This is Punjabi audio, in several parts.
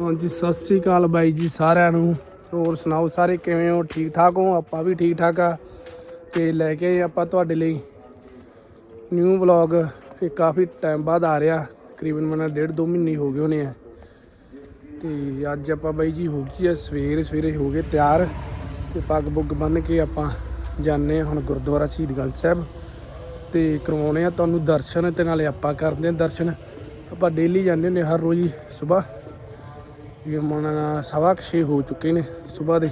ਹਾਂਜੀ, ਸਤਿ ਸ੍ਰੀ ਅਕਾਲ ਬਾਈ ਜੀ ਸਾਰਿਆਂ ਨੂੰ। ਹੋਰ ਸੁਣਾਓ ਸਾਰੇ ਕਿਵੇਂ ਹੋ? ਠੀਕ ਠਾਕ ਹੋ? ਆਪਾਂ ਵੀ ਠੀਕ ਠਾਕ ਆ। ਤੇ ਲੈ ਕੇ ਆਏ ਆਪਾਂ ਤੁਹਾਡੇ ਲਈ ਨਿਊ ਵਲੌਗ ਇਹ ਕਾਫੀ ਟਾਈਮ ਬਾਅਦ ਆ ਰਿਹਾ। ਤਕਰੀਬਨ ਮਨਾ ਡੇਢ ਦੋ ਮਹੀਨੇ ਹੋ ਗਏ ਹੋਣੇ ਆ। ਤੇ ਅੱਜ ਆਪਾਂ ਬਾਈ ਜੀ ਹੋ ਗਈ ਆ ਸਵੇਰੇ ਸਵੇਰੇ ਹੋ ਗਏ ਤਿਆਰ। ਤੇ ਪੱਗ ਪੁੱਗ ਬੰਨ ਕੇ ਆਪਾਂ ਜਾਂਦੇ ਹਾਂ ਹੁਣ ਗੁਰਦੁਆਰਾ ਸ਼ਹੀਦਗੰਜ ਸਾਹਿਬ। ਤੇ ਕਰਵਾਉਣੇ ਆ ਤੁਹਾਨੂੰ ਦਰਸ਼ਨ ਤੇ ਨਾਲੇ ਆਪਾਂ ਕਰਦੇ ਆ ਦਰਸ਼ਨ। ਆਪਾਂ ਡੇਲੀ ਜਾਂਦੇ ਹੁੰਦੇ ਹਰ ਰੋਜ਼ ਹੀ, ਸਵੇਰ। ਇਹ ਮਨ ਸਵਾ ਕੁ ਛੇ ਹੋ ਚੁੱਕੇ ਨੇ ਸਵੇਰ ਦੇ।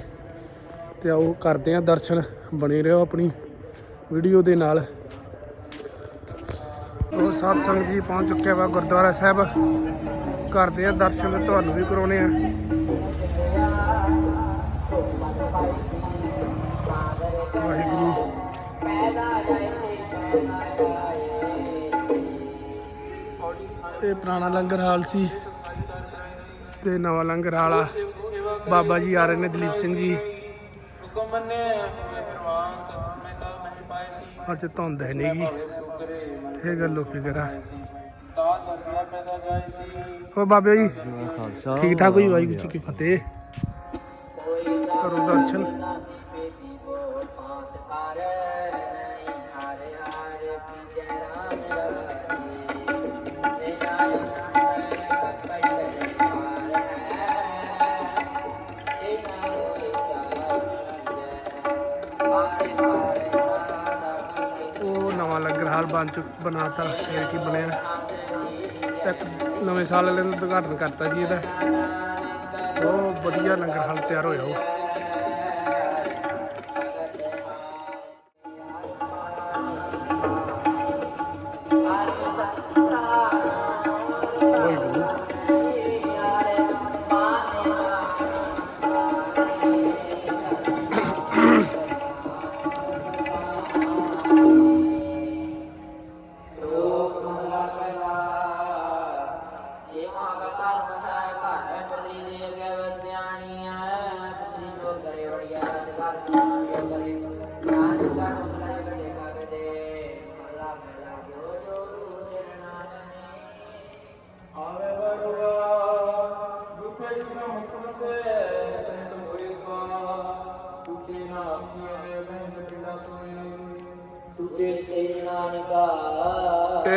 ਤੇ ਆਓ ਕਰਦੇ ਆ ਦਰਸ਼ਨ। ਬਣੇ ਰਹੋ ਆਪਣੀ ਵੀਡੀਓ ਦੇ ਨਾਲ। ਉਹ ਸਾਧ ਸੰਗਤ ਜੀ ਪਹੁੰਚ ਚੁੱਕੇ ਵਾ ਗੁਰਦੁਆਰਾ ਸਾਹਿਬ। ਕਰਦੇ ਆ ਦਰਸ਼ਨ, ਤੁਹਾਨੂੰ ਵੀ ਕਰਾਉਣੇ ਆ ਵਾਹਿਗੁਰੂ। ਇਹ ਪੁਰਾਣਾ ਲੰਗਰ ਹਾਲ ਸੀ। ਤੇ ਨਵਾਂ ਲੰਗਰ ਹਾਲਾ ਬਾਬਾ ਜੀ ਆ ਰਹੇ ਨੇ ਦਲੀਪ ਸਿੰਘ ਜੀ। ਅੱਜ ਧੁੰਦ ਹੈ ਨਹੀਂਗੀ ਇਹ ਗੱਲੋਂ ਫਿਕਰ ਆ। ਹੋ ਬਾਬਾ ਜੀ? ਠੀਕ ਠਾਕ ਹੋਈ ਵਾਹਿਗੁਰੂ ਜੀ ਕੀ ਫਤਿਹ। ਕਰੋ ਦਰਸ਼ਨ। ਨਵਾਂ ਲੰਗਰ ਹਾਲ ਬਣ ਚੁੱਕ ਬਣਾਤਾ, ਇਹ ਕੀ ਬਣਿਆ? ਇੱਕ ਨਵੇਂ ਸਾਲ ਵਾਲੇ ਨੂੰ ਉਦਘਾਟਨ ਕਰਤਾ ਸੀ ਇਹਦਾ। ਬਹੁਤ ਵਧੀਆ ਲੰਗਰ ਹਾਲ ਤਿਆਰ ਹੋਇਆ ਉਹ।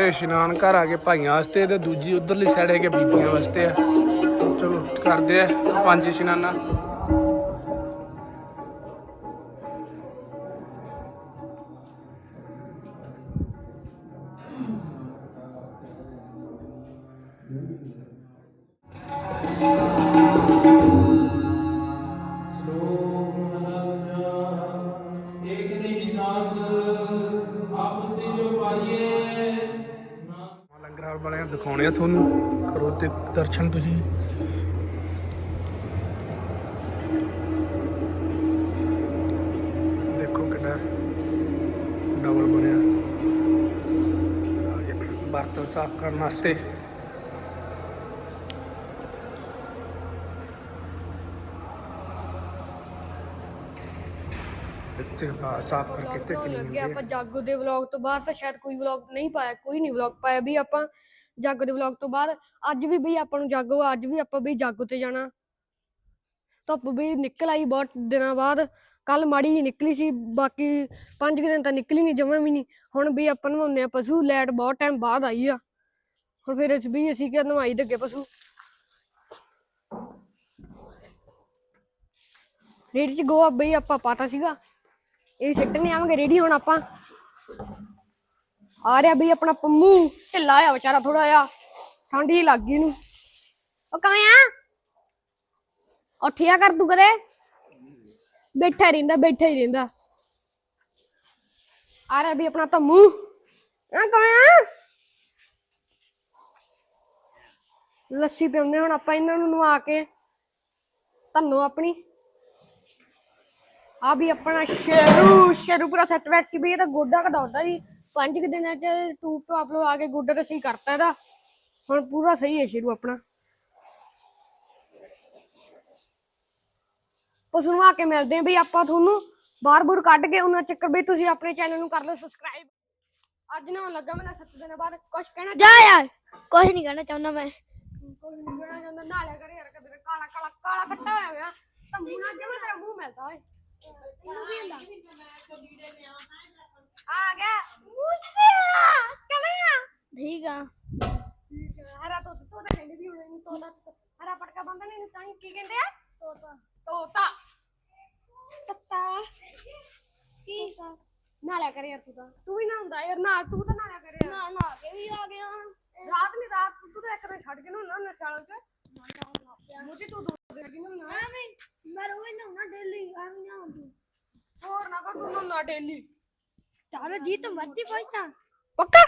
ਇਸ਼ਨਾਨ ਘਰ ਆ ਕੇ ਭਾਈਆਂ ਵਾਸਤੇ ਤੇ ਦੂਜੀ ਉਧਰਲੀ ਸਾਈਡ ਹੈਗੇ ਬੀਬੀਆਂ ਵਾਸਤੇ ਆ। ਚਲੋ, ਕਰਦੇ ਆ ਪੰਜ ਇਸ਼ਨਾਨਾਂ। ਆਪਸ ਦੀ ਜੋ ਲੰਗਰ ਹਾਲ ਦਿਖਾਉਣੇ ਆ ਤੁਹਾਨੂੰ। ਕਰੋ ਤੇ ਦਰਸ਼ਨ ਤੁਸੀਂ। ਦੇਖੋ ਕਿੰਨਾ ਡਬਲ ਬਣਿਆ। ਆਹ ਬਰਤਨ ਸਾਫ਼ ਕਰਨ ਵਾਸਤੇ ਇੱਥੇ ਬਾਹਰ ਸਾਫ਼ ਕਰਕੇ ਤੇ ਚਲੀ ਜਾਂਦੇ ਆਪਾਂ ਜਾਗੋ ਦੇ ਵਲੌਗ ਤੋਂ ਬਾਅਦ ਤਾਂ ਸ਼ਾਇਦ ਕੋਈ ਵਲੌਗ ਨਹੀਂ ਪਾਇਆ ਕੋਈ ਨਹੀਂ ਵਲੌਗ ਪਾਇਆ ਵੀ ਆਪਾਂ ਜਾਗੋ ਦੇ ਵਲੌਗ ਤੋਂ ਬਾਅਦ। ਅੱਜ ਵੀ ਬਈ ਆਪਾਂ ਨੂੰ ਜਾਗੋ ਆ, ਅੱਜ ਵੀ ਆਪਾਂ ਬਈ ਜਾਗੋ ਤੇ ਜਾਣਾ। ਧੁੱਪ ਵੀ ਨਿਕਲ ਆਈ ਬਹੁਤ ਦਿਨਾਂ ਬਾਅਦ। ਕੱਲ ਮਾੜੀ ਹੀ ਨਿਕਲੀ ਸੀ ਬਾਕੀ 5 ਦਿਨ ਤਾਂ ਨਿਕਲੀ ਨਹੀਂ ਜਮਾਂ ਵੀ ਨਹੀਂ ਹੁਣ ਵੀ ਆਪਾਂ ਨਵਾਉਂਦੇ ਆ ਪਸ਼ੂ ਲੈਟ ਬਹੁਤ ਟਾਈਮ ਬਾਅਦ ਆਈ ਆ। ਹੁਣ ਫਿਰ ਅਸੀਂ ਵੀ ਅਸੀਂ ਕਿ ਨਵਾਈ ਦੇ ਅੱਗੇ ਪਸ਼ੂ। ਰੇੜੀ ਚ ਗੋਆ ਬਈ ਆਪਾਂ ਪਾਤਾ ਸੀਗਾ। ਇਹ ਸਿੱਟਣੇ ਆਵਾਂਗੇ ਰੇੜੀ ਹੁਣ ਆਪਾਂ। ਆ ਰਿਹਾ ਬਈ ਆਪਣਾ ਪੰਮੂ। ਢਿੱਲਾ ਆ ਵਿਚਾਰਾ ਥੋੜਾ ਜਿਹਾ। ਠੰਡ ਹੀ ਲੱਗ ਗਈ ਨੂੰ ਉਹ ਕਿਵੇਂ ਆ? ਉੱਠਿਆ ਕਰ ਤੂੰ ਕਦੇ? ਬੈਠਾ ਰਹਿੰਦਾ, ਬੈਠਾ ਹੀ ਰਹਿੰਦਾ। ਆ ਰਿਹਾ ਵੀ ਆਪਣਾ ਤੰਮੂ ਆ ਕਿਵੇਂ ਲੱਸੀ ਪਿਉਂਦੇ ਹੁਣ ਆਪਾਂ ਇਹਨਾਂ ਨੂੰ ਨਵਾ ਕੇ। ਤੁਹਾਨੂੰ ਆਪਣੀ। ਆ ਵੀ ਆਪਣਾ ਸ਼ੇਰੂ ਸ਼ੇਰੂ ਪੂਰਾ ਸੈੱਟ ਵੈਟ ਸੀ ਵੀ ਇਹ ਤਾਂ ਗੋਡਾ ਕਢਾਉਂਦਾ ਸੀ। ਪੰਜ ਕੁ ਦਿਨਾਂ ਚ ਟੂਬ ਟਾਪ ਲਵਾ ਕੇ ਗੋਡਾ ਸਹੀ ਕਰਤਾ ਇਹਦਾ। ਹੁਣ ਪੂਰਾ ਸਹੀ ਹੈ ਸ਼ੇਰੂ ਆਪਣਾ। ਪਸ਼ੂ ਨੂੰ ਆ ਕੇ ਮਿਲਦੇ ਆਂ ਬਈ ਆਪਾਂ ਤੁਹਾਨੂੰ। ਬਾਹਰ ਬੂਰ ਕੱਢ ਕੇ ਉਹਨਾਂ ਚੱਕਰ ਬਈ ਤੁਸੀਂ ਆਪਣੇ ਚੈਨਲ ਨੂੰ ਕਰ ਲਓ ਸਬਸਕ੍ਰਾਈਬ ਅੱਜ ਨਾ ਲੱਗਾ ਮੈਂ 7 ਦਿਨਾਂ ਬਾਅਦ। ਕੁਝ ਕਹਿਣਾ ਜਾ ਯਾਰ ਕੁਝ ਨਹੀਂ ਕਹਿਣਾ ਚਾਹੁੰਦਾ ਮੈਂ। ਕੋਈ ਨਹੀਂ ਕਹਿਣਾ ਚਾਹੁੰਦਾ ਨਾ ਲਿਆ ਕਰ ਯਾਰ ਕਦੇ ਕਾਲਾ ਕਾਲਾ ਕਾਲਾ ਕੱਟਾ ਹੋਇਆ ਹੋਇਆ। ਤਾਂ ਮੂੰਹ ਨਾਲ ਜਿਵੇਂ ਤੇਰਾ ਮੂੰਹ ਮਿਲਦਾ ਓਏ। ਤੈਨੂੰ ਕੀ ਹੁੰਦਾ ਆ ਗਿਆ ਮੂਸਿਆ ਕਿਵੇਂ ਆ ਠੀਕ ਆ ਹਰਾ ਤੋ ਤੋ ਤਾਂ ਕਹਿੰਦੇ ਵੀ ਹੁਣ ਇਹਨੂੰ ਤੋਤਾ ਹਰਾ ਪਟਕਾ ਬੰਦਾ ਨਹੀਂ ਤਾਂ ਕੀ ਕਹਿੰਦੇ ਆ ਤੋਤਾ ਤੋਤਾ ਤੱਤਾ ਕੀ ਨਾਲਿਆ ਕਰ ਯਾਰ ਤੂੰ ਤਾਂ ਤੂੰ ਵੀ ਨਾ ਹੁੰਦਾ ਯਾਰ ਨਾ ਤੂੰ ਤਾਂ ਨਾਲਿਆ ਕਰ ਯਾਰ ਨਾ ਨਾ ਕੇ ਵੀ ਆ ਗਿਆ ਰਾਤ ਨਹੀਂ ਰਾਤ ਤੂੰ ਤਾਂ ਇੱਕ ਦਿਨ ਛੱਡ ਕੇ ਨਾ ਨਾ ਚਾਲਾਂ ਚ ਮੁਝੇ ਤੂੰ ਦੋ ਦਿਨ ਕਿ ਨਾ ਨਹੀਂ ਮੈਂ ਰੋਜ਼ ਨਾ ਕਰ ਚੱਲ ਜੀ ਤੂੰ ਮਰਜ਼ੀ ਪਹੁੰਚਾ ਪੱਕਾ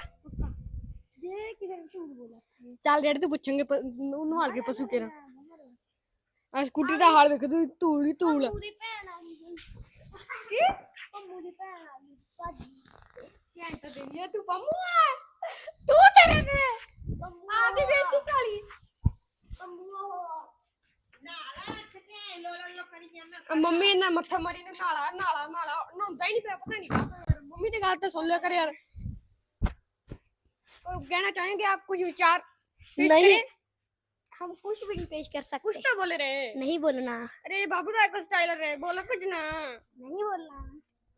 ਕਿਸੇ ਨੇ ਝੂਠ ਬੋਲਿਆ ਚੱਲ ਜਿਹੜੇ ਤੂੰ ਪੁੱਛਾਂਗੇ ਪ- ਨੂੰ ਨਵਾਲ ਕੇ ਪਸ਼ੂ ਕਿਹੜਾ ਆ ਸਕੂਟੀ ਦਾ ਹਾਲ ਵੇਖ ਤੂੰ ਧੂਲ ਹੀ ਧੂਲ ਆ। ਪੂਰੀ ਭੈਣ ਆ ਗਈ ਕੀ ਪੰਮੂ ਦੀ ਭੈਣ ਆ ਗਈ ਭਾਜੀ ਕਿਆ ਤਾਂ ਦੇਣੀ ਆ ਤੂੰ ਪੰਮੂ ਆ ਤੂੰ ਤੇਰੇ ਨੇ ਆ ਦੀ ਬੇਟੀ ਕਾਲੀ ਪੰਮੂ ਉਹ ਨਾਲਾ ਅੱਖ ਤੇ ਲੋਲਾ ਲੋ ਕਰੀ ਜਾਂਦਾ ਆ ਮੰਮੀ ਨੇ ਮੱਥਾ ਮਾਰੀ ਨੇ ਨਾਲਾ ਨਾਲਾ ਨਾਲਾ ਨਹਾਉਂਦਾ ਹੀ ਨਹੀਂ ਪਿਆ ਪਤਾ ਨਹੀਂ ਕਿਉਂ ਮੰਮੀ ਦੀ ਗੱਲ ਤਾਂ ਸੁਣ ਲਿਆ ਕਰ ਯਾਰ। ਕੋਈ ਕਹਿਣਾ ਚਾहेंगे आप कुछ विचार नहीं हम कुछ भी नहीं पेश कर सकते कुछ तो बोल रहे नहीं बोलना अरे बाबू ਦਾ ਇੱਕ ਸਟਾਈਲਰ ਹੈ ਬੋਲੋ ਕੁਝ ਨਾ। ਨਹੀਂ ਬੋਲਣਾ।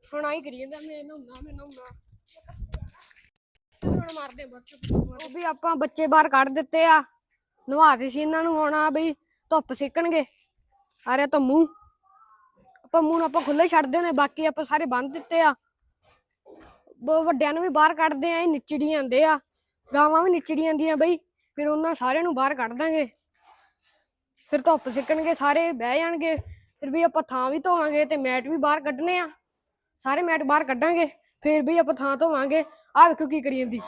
ਹੁਣ ਆਈ ਕਰੀ ਜਾਂਦਾ ਮੈਂ ਨਹਾਉਣਾ ਮੈਂ ਨਹਾਉਣਾ ਹੁਣ ਮਾਰਦੇ ਬੱਚੇ ਉਹ ਵੀ ਆਪਾਂ ਬੱਚੇ ਬਾਹਰ ਕੱਢ ਦਿੱਤੇ ਆ। ਨਵਾਦੇ ਸੀ ਇਹਨਾਂ ਨੂੰ ਹੁਣ ਬਈ ਧੁੱਪ ਸੇਕਣਗੇ। ਆ ਰਿਹਾ ਤਾਂ ਮੂੰਹ। ਮੂੰਹ ਨੂੰ ਆਪਾਂ ਖੁੱਲੇ ਛੱਡਦੇ ਨੇ ਬਾਕੀ ਆਪਾਂ ਸਾਰੇ ਬੰਦ ਦਿੱਤੇ ਆ। ਬਹੁਤ ਵੱਡਿਆਂ ਨੂੰ ਵੀ ਬਾਹਰ ਕੱਢਦੇ ਆ, ਇਹ ਨਿਚੜੀ ਜਾਂਦੇ ਆ। ਗਾਵਾਂ ਵੀ ਨਿਚੜੀ ਜਾਂਦੀਆਂ ਬਈ, ਫਿਰ ਉਹਨਾਂ ਸਾਰਿਆਂ ਨੂੰ ਬਾਹਰ ਕੱਢ ਦਾਂਗੇ। ਫਿਰ ਧੁੱਪ ਸਿੱਕਣਗੇ, ਸਾਰੇ ਬਹਿ ਜਾਣਗੇ। ਫਿਰ ਵੀ ਆਪਾਂ ਥਾਂ ਵੀ ਧੋਵਾਂਗੇ ਤੇ ਮੈਟ ਵੀ ਬਾਹਰ ਕੱਢਣੇ ਆ। ਸਾਰੇ ਮੈਟ ਬਾਹਰ ਕੱਢਾਂਗੇ, ਫਿਰ ਵੀ ਆਪਾਂ ਥਾਂ ਧੋਵਾਂਗੇ। ਆਹ ਵੇਖੋ ਕੀ ਕਰੀ ਜਾਂਦੀ।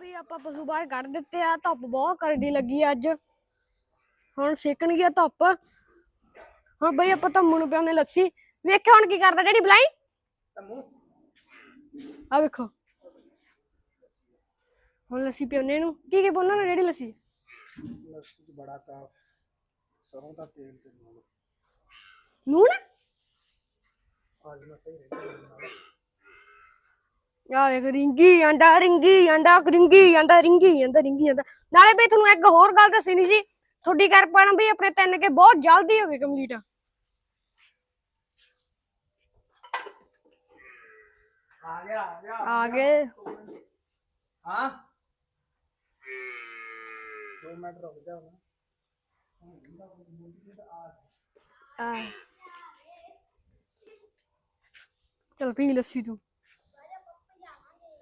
ਵੀ ਆਪਾਂ ਪਸ਼ੂ ਬਾਹਰ ਕੱਢ ਦਿੱਤੇ ਆ, ਧੁੱਪ ਬਹੁਤ ਕਰਦੀ ਲੱਗੀ ਆ ਅੱਜ। ਹੁਣ ਸੇਕਣ ਗਿਆ ਧੁੱਪ। ਹੁਣ ਬਈ ਆਪਾਂ ਧੰਮੂ ਨੂੰ ਪਿਆਉਂਦੇ ਲੱਸੀ। ਵੇਖਿਆ ਹੁਣ ਕੀ ਕਰਦਾ ਡੈਡੀ ਬਲਾਈ। ਆ ਵੇਖੋ। ਹੁਣ ਲੱਸੀ ਪਿਆਉਂਦੇ ਨੂੰ ਕੀ ਕੀ ਬੋਲਣਾ ਨਾ ਡੈਡੀ ਲੱਸੀ? ਲੱਸੀ ਚ ਬੜਾ ਕਾ ਸਰੋਂ ਦਾ ਤੇਲ ਤੇ ਲੂਣ ਨੂਣ? ਅੱਜ ਮੈਂ ਸਹੀ ਰਹਿ ਆ ਵੇਖ ਰਿੰਗੀ ਜਾਂਦਾ ਰਿੰਗੀ ਜਾਂਦਾ ਰਿੰਗੀ ਜਾਂਦਾ ਰਿੰਗੀ ਜਾਂਦਾ ਰਿੰਗੀ ਜਾਂਦਾ ਨਾਲੇ ਬਈ ਤੁਹਾਨੂੰ ਇੱਕ ਹੋਰ ਗੱਲ ਦੱਸੀ ਨਹੀਂ ਸੀ। ਤੁਹਾਡੀ ਕਿਰਪਾ ਨਾਲ ਵੀ ਆਪਣੇ ਤਿੰਨ ਕੇ ਬਹੁਤ ਜਲਦੀ ਹੋ ਗਏ ਕੰਪਲੀਟ ਆ ਗਿਆ ਆ ਗਿਆ ਆ ਗਏ। ਹਾਂ। 2 ਮਿੰਟ ਰੁਕ ਜਾ ਹੁਣ ਆ। ਚਲ ਪੀ ਲੱਸੀ ਤੂੰ।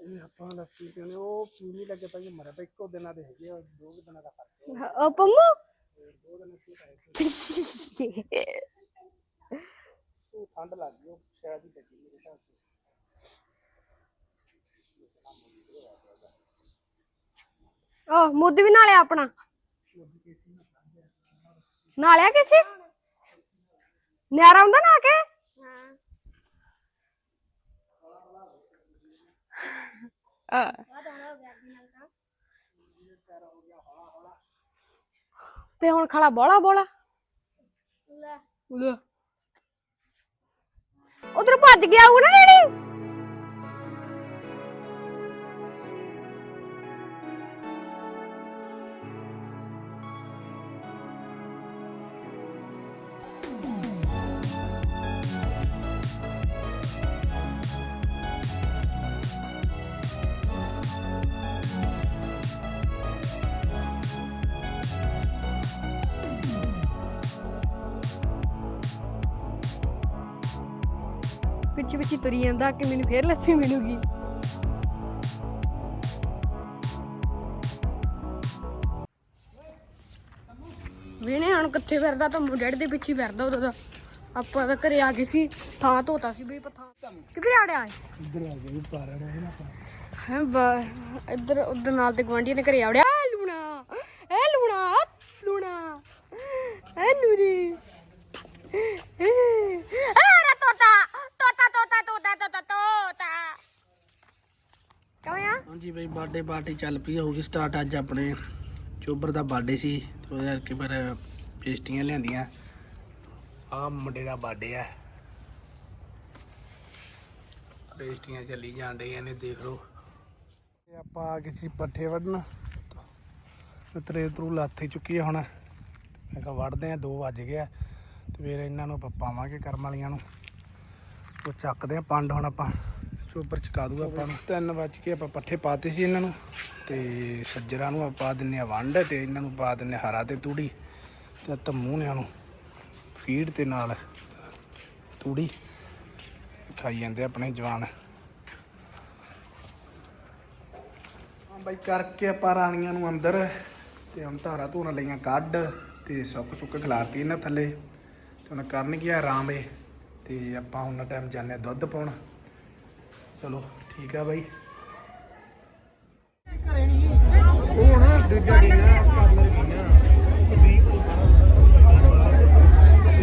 ਇਹ ਆਪਾਂ ਲੱਸੀ ਪੀਣੇ ਉਹ ਪੀਣੀ ਲੱਗੇ ਤਾਂ ਮਰਿਆ ਪਿਆ ਇੱਕੋ ਦਿਨਾਂ ਦੇ ਹੈਗੇ ਦੋ ਦਿਨਾਂ ਦਾ ਫ਼ਰਕ ਹੈ। ਉਹ ਪੰਮੂ? ਉਹ ਠੰਡ ਲੱਗ ਗਈ ਉਹ ਸ਼ਾਇਦ ਹੀ ਲੱਗੀ ਮੇਰੇ ਹਿਸਾਬ ਤੋਂ ਉਹ ਮੁੱਦ ਵੀ ਨਾਲਿਆ ਆਪਣਾ। ਨਾਲਿਆ ਕਿਸੇ? ਨਿਆਰਾ ਹੁੰਦਾ ਨਾ ਕੇ? हाँ ਆ ਤੇ ਹੁਣ ਖਲਾ ਬੋਲਾ ਬੋਲਾ। ਲੈ। ਉਧਰ ਭੱਜ ਗਿਆ ਉਹ ਨਾ ਡੈਡੀ ਪਿੱਛੇ ਪਿੱਛੇ ਤੁਰੀ ਜਾਂਦਾ ਕਿ ਮੈਨੂੰ ਫੇਰ ਲੱਸੀ ਮਿਲੂਗੀ। ਵੇਨੇ ਹੁਣ ਕਿੱਥੇ ਫਿਰਦਾ? ਤਾਂ ਡੈਡ ਦੇ ਪਿੱਛੇ ਹੀ ਫਿਰਦਾ ਉਹਦਾ ਆਪਾਂ ਤਾਂ ਘਰੇ ਆ ਗਏ ਸੀ ਥਾਂ ਧੋਤਾ ਸੀ ਬਈ ਪਥਾ। ਕਿੱਥੇ ਆੜਿਆ ਇੱਧਰ ਆ ਗਿਆ ਪਾਰਾ ਰਿਹਾ ਨਾ ਹੈ ਬਾ ਇੱਧਰ ਉਧਰ ਨਾਲ ਤੇ ਗਵਾਂਢੀਆਂ ਨੇ ਘਰੇ ਆੜਿਆ ਐ ਲੂਣਾ ਐ ਲੂਣਾ ਲੂਣਾ। ਐ ਨੂਰੀ। ਅਰੇ ਤੋਤਾ ਤੋਤਾ। ਤੋਤਾ ਤੋਤਾ ਤੋਤਾ ਤੋਤਾ। ਕਿਵੇਂ ਆ ਹਾਂਜੀ ਬਈ ਬਰਥਡੇ ਪਾਰਟੀ ਚੱਲ ਪਈ, ਹੋਊਗੀ ਸਟਾਰਟ ਅੱਜ ਆਪਣੇ। ਚੋਬਰ ਦਾ ਬਰਥਡੇ ਸੀ, ਤੇ ਉਹਦੇ ਕਰਕੇ ਫਿਰ ਪੇਸਟੀਆਂ ਲਿਆਂਦੀਆਂ। ਆ ਮੁੰਡੇ ਦਾ ਬਰਥਡੇ ਆ। ਪੇਸਟੀਆਂ ਚੱਲੀ ਜਾਣ ਡਈਆਂ ਨੇ, ਦੇਖ ਲਓ। ਤੇ ਆਪਾਂ ਆ ਗਏ ਸੀ ਪੱਠੇ ਵੱਢਣ। ਤਰੇ ਤਰੂ ਲਾਥੇ ਚੁੱਕੀ ਹੁਣ। ਮੈਂ ਕਿਹਾ ਵੱਢਦੇ ਆ 2 ਵੱਜ ਗਿਆ ਤੇ ਫਿਰ ਇਹਨਾਂ ਨੂੰ ਆਪਾਂ ਪਾਵਾਂਗੇ ਕਰਮ ਵਾਲੀਆਂ ਨੂੰ। ਉਹ ਚੱਕਦੇ ਆ ਪੰਡ ਹੁਣ ਆਪਾਂ। ਚੋਪਰ ਚਕਾ ਦੂਗਾ ਆਪਾਂ ਨੂੰ। 3 ਵੱਜ ਕੇ ਆਪਾਂ ਪੱਠੇ ਪਾਤੇ ਸੀ ਇਹਨਾਂ ਨੂੰ ਤੇ ਸੱਜਰਾਂ ਨੂੰ ਆਪਾਂ ਪਾ ਦਿੰਨੇ ਆ ਵੰਡ ਤੇ ਇਹਨਾਂ ਨੂੰ ਪਾ ਦਿੰਨੇ ਆ ਹਰਾ ਤੇ ਤੂੜੀ ਤੇ ਧੰਮੂ ਨੇ ਨੂੰ ਫੀਡ ਤੇ ਨਾਲ ਤੂੜੀ ਖਾਈ ਜਾਂਦੇ ਆਪਣੇ ਜਵਾਨ। ਹਾਂ ਬਾਈ ਕਰਕੇ ਆਪਾਂ ਰਾਣੀਆਂ ਨੂੰ ਅੰਦਰ ਤੇ ਹੁਣ ਧਾਰਾ ਧੋਣ ਲਈਆਂ ਕੱਢ ਤੇ ਸੁੱਕ ਸੁੱਕ ਖਿਲਾਰਤੀ ਇਹਨਾਂ ਥੱਲੇ। ਤੇ ਹੁਣ ਕਰਨ ਕੀ ਆਰਾਮ ਏ ਤੇ ਆਪਾਂ ਉਹਨਾਂ ਟਾਈਮ ਜਾਂਦੇ ਹਾਂ ਦੁੱਧ ਪਾਉਣ। ਚਲੋ, ਠੀਕ ਆ ਬਾਈ। ਉਹ ਨਾ ਦੂਜਾ ਗਈਆਂ ਪਾਰਲਰ ਗਈਆਂ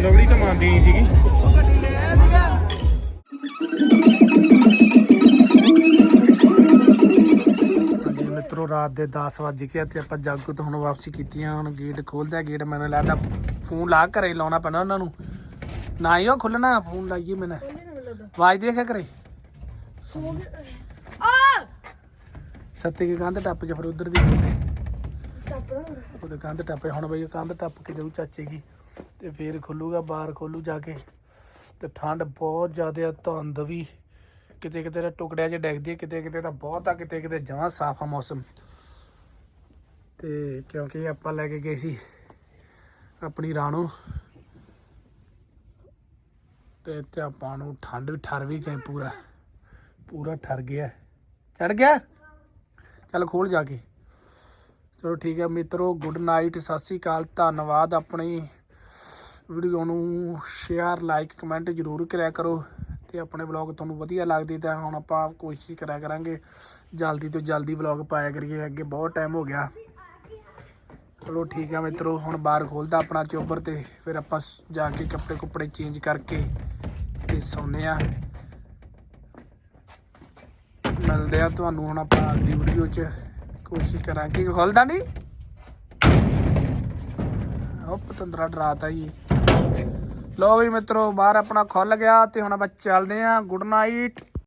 ਲਵਲੀ ਤਾਂ ਮੰਨਦੀ ਨਹੀਂ ਸੀਗੀ। ਮਿੱਤਰੋ, ਰਾਤ ਦੇ 10 ਵਜ ਕੇ ਤੇ ਆਪਾਂ ਜਾਗੋ ਤੋਂ ਹੁਣ ਵਾਪਸੀ ਕੀਤੀ ਆ ਹੁਣ ਗੇਟ ਖੋਲਦਾ ਗੇਟ ਮੈਨੂੰ ਲੱਗਦਾ ਫੋਨ ਲਾ ਘਰੇ ਲਾਉਣਾ ਪੈਣਾ ਉਹਨਾਂ ਨੂੰ। ਨਾ ਹੀ ਉਹ ਖੁੱਲਣਾ ਫੋਨ ਲਾਈਏ ਮੈਨੂੰ। ਆਵਾਜ਼ ਦੇਖਿਆ ਕਰੇ ਆ! ਸੱਤੇ ਕੀ ਕੰਧ ਟੱਪ ਜਾ ਫਿਰ ਉਧਰ ਦੀ ਖੋਲੇ ਉਹਦੇ ਕੰਧ ਟੱਪੇ ਹੁਣ ਬਈ ਉਹ ਕੰਧ ਟੱਪ ਕੇ ਜਾਊ ਚਾਚੇ ਕੀ ਤੇ ਫੇਰ ਖੁੱਲੂਗਾ ਬਾਹਰ ਖੋਲੂ ਜਾ ਕੇ। ਤੇ ਠੰਡ ਬਹੁਤ ਜ਼ਿਆਦਾ ਆ ਧੁੰਦ ਵੀ। ਕਿਤੇ ਕਿਤੇ ਤਾਂ ਟੁਕੜਿਆਂ 'ਚ ਡਿੱਗਦੀ ਕਿਤੇ ਕਿਤੇ ਤਾਂ ਬਹੁਤ ਆ ਕਿਤੇ ਕਿਤੇ ਜਮਾਂ ਸਾਫ਼ ਆ ਮੌਸਮ। ਤੇ ਕਿਉਂਕਿ ਆਪਾਂ ਲੈ ਕੇ ਗਏ ਸੀ ਆਪਣੀ ਰਾਣੂ ਤੇ ਇੱਥੇ ਆਪਾਂ ਨੂੰ ਠੰਡ ਵੀ ਠਰ ਵੀ ਗਏ ਪੂਰਾ। ਪੂਰਾ ਠਰ ਗਿਆ। ਚੜ ਗਿਆ? ਚੱਲ ਖੋਲ ਜਾ ਕੇ। ਚਲੋ ਠੀਕ ਹੈ ਮਿੱਤਰੋ ਗੁੱਡ ਨਾਈਟ ਸਤਿ ਸ੍ਰੀ ਅਕਾਲ। ਧੰਨਵਾਦ ਆਪਣੀ ਵੀਡੀਓ ਨੂੰ ਸ਼ੇਅਰ ਲਾਈਕ ਕਮੈਂਟ ਜ਼ਰੂਰ ਕਰਿਆ ਕਰੋ ਤੇ ਆਪਣੇ ਵਲੌਗ ਤੁਹਾਨੂੰ ਵਧੀਆ ਲੱਗਦੀ ਤਾਂ ਹੁਣ ਆਪਾਂ ਕੋਸ਼ਿਸ਼ ਕਰਿਆ ਕਰਾਂਗੇ ਜਲਦੀ ਤੋਂ ਜਲਦੀ ਵਲੌਗ ਪਾਇਆ ਕਰੀਏ। ਅੱਗੇ ਬਹੁਤ ਟਾਈਮ ਹੋ ਗਿਆ। ਚਲੋ ਠੀਕ ਹੈ ਮਿੱਤਰੋ, ਹੁਣ ਬਾਹਰ ਖੋਲਦਾ ਆਪਣਾ ਚੋਬਰ ਤੇ, ਫਿਰ ਆਪਾਂ ਜਾ ਕੇ ਕੱਪੜੇ ਕੁੱਪੜੇ ਚੇਂਜ ਕਰਕੇ ਤੇ ਸੌਂਦੇ ਆ। ਮਿਲਦੇ ਆ ਤੁਹਾਨੂੰ ਹੁਣ ਆਪਾਂ ਅਗਲੀ ਵੀਡੀਓ 'ਚ। ਕੋਸ਼ਿਸ਼ ਕਰਾਂਗੇ। ਖੁੱਲਦਾ ਨਹੀਂ? ਉਹ ਪਤੰਦਰਾ ਡਰਾਤਾ ਜੀ। ਲੋ ਵੀ ਮਿੱਤਰੋ, ਬਾਹਰ ਆਪਣਾ ਖੁੱਲ ਗਿਆ ਤੇ ਹੁਣ ਆਪਾਂ ਚੱਲਦੇ ਆ। Good night